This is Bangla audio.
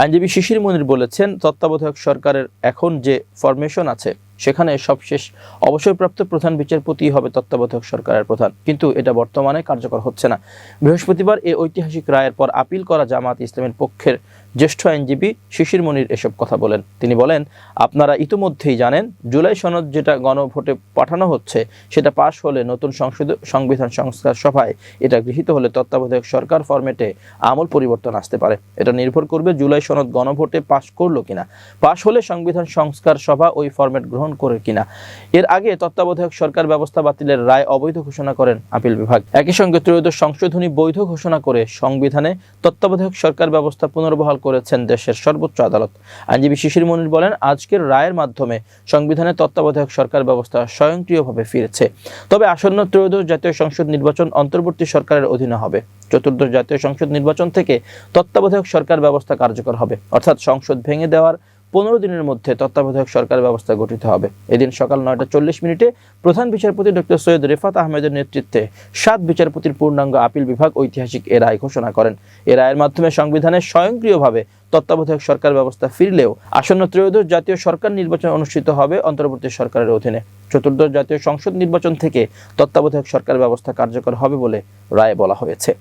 আইনজীবী শিশির মনির বলেছেন তত্ত্বাবধায়ক সরকারের এখন যে ফরমেশন আছে সেখানে সবশেষ অবসরপ্রাপ্ত প্রধান বিচারপতি হবে তত্ত্বাবধায়ক সরকারের প্রধান। কিন্তু এটা বর্তমানে কার্যকর হচ্ছে না। বৃহস্পতিবার এই ঐতিহাসিক রায়ের পর আপিল করা জামাত ইসলামের পক্ষের জ্যেষ্ঠ আইনজীবী শিশির মনির এসব কথা বলেন। তিনি বলেন, আপনারা ইতোমধ্যেই জানেন, জুলাই সনদ যেটা গণভোটে পাঠানো হচ্ছে, সেটা পাশ হলে নতুন সংসদ, সংবিধান সংস্কার সভায় এটা গৃহীত হলে তত্ত্বাবধায়ক সরকার ফরম্যাটে আমল পরিবর্তন আসতে পারে। এটা নির্ভর করবে জুলাই সনদ গণভোটে পাশ করল কিনা। পাশ হলে সংবিধান সংস্কার সভা ওই ফরম্যাট গ্রহণ করে কিনা। এর আগে তত্ত্বাবধায়ক সরকার ব্যবস্থা বাতিলের রায় অবৈধ ঘোষণা করেন আপিল বিভাগ। একই সঙ্গে ত্রয়োদশ সংশোধনী বৈধ ঘোষণা করে সংবিধানে তত্ত্বাবধায়ক সরকার ব্যবস্থা পুনর্বহাল করেছেন দেশের সর্বোচ্চ আদালত। আইনজীবী শিশির মনির বলেন, আজকের রায়ের মাধ্যমে সংবিধানে তত্ত্বাবধায়ক সরকার ব্যবস্থা স্বয়ংক্রিয়ভাবে ফিরেছে। তবে আসন্ন ত্রয়োদশ জাতীয় সংসদ নির্বাচন অন্তর্বর্তী সরকারের অধীনে হবে। চতুর্দশ জাতীয় সংসদ নির্বাচন থেকে তত্ত্বাবধায়ক সরকার ব্যবস্থা কার্যকর হবে। অর্থাৎ সংসদ ভেঙে দেওয়ার পনেরো দিনের মধ্যে তত্ত্বাবধায়ক সরকার ব্যবস্থা গঠিত হবে। এদিন সকাল নয়টা চল্লিশ মিনিটে প্রধান বিচারপতি ডক্টর সৈয়দ রেফাত আহমেদের নেতৃত্বে সাত বিচারপতির পূর্ণাঙ্গ আপিল বিভাগ ঐতিহাসিক এ রায় ঘোষণা করেন। এ রায়ের মাধ্যমে সংবিধানে স্বয়ংক্রিয়ভাবে তত্ত্বাবধায়ক সরকার ব্যবস্থা ফিরলেও আসন্ন ত্রয়োদশ জাতীয় সরকার নির্বাচন অনুষ্ঠিত হবে অন্তর্বর্তী সরকারের অধীনে। চতুর্দশ জাতীয় সংসদ নির্বাচন থেকে তত্ত্বাবধায়ক সরকার ব্যবস্থা কার্যকর হবে বলে রায়ে বলা হয়েছে।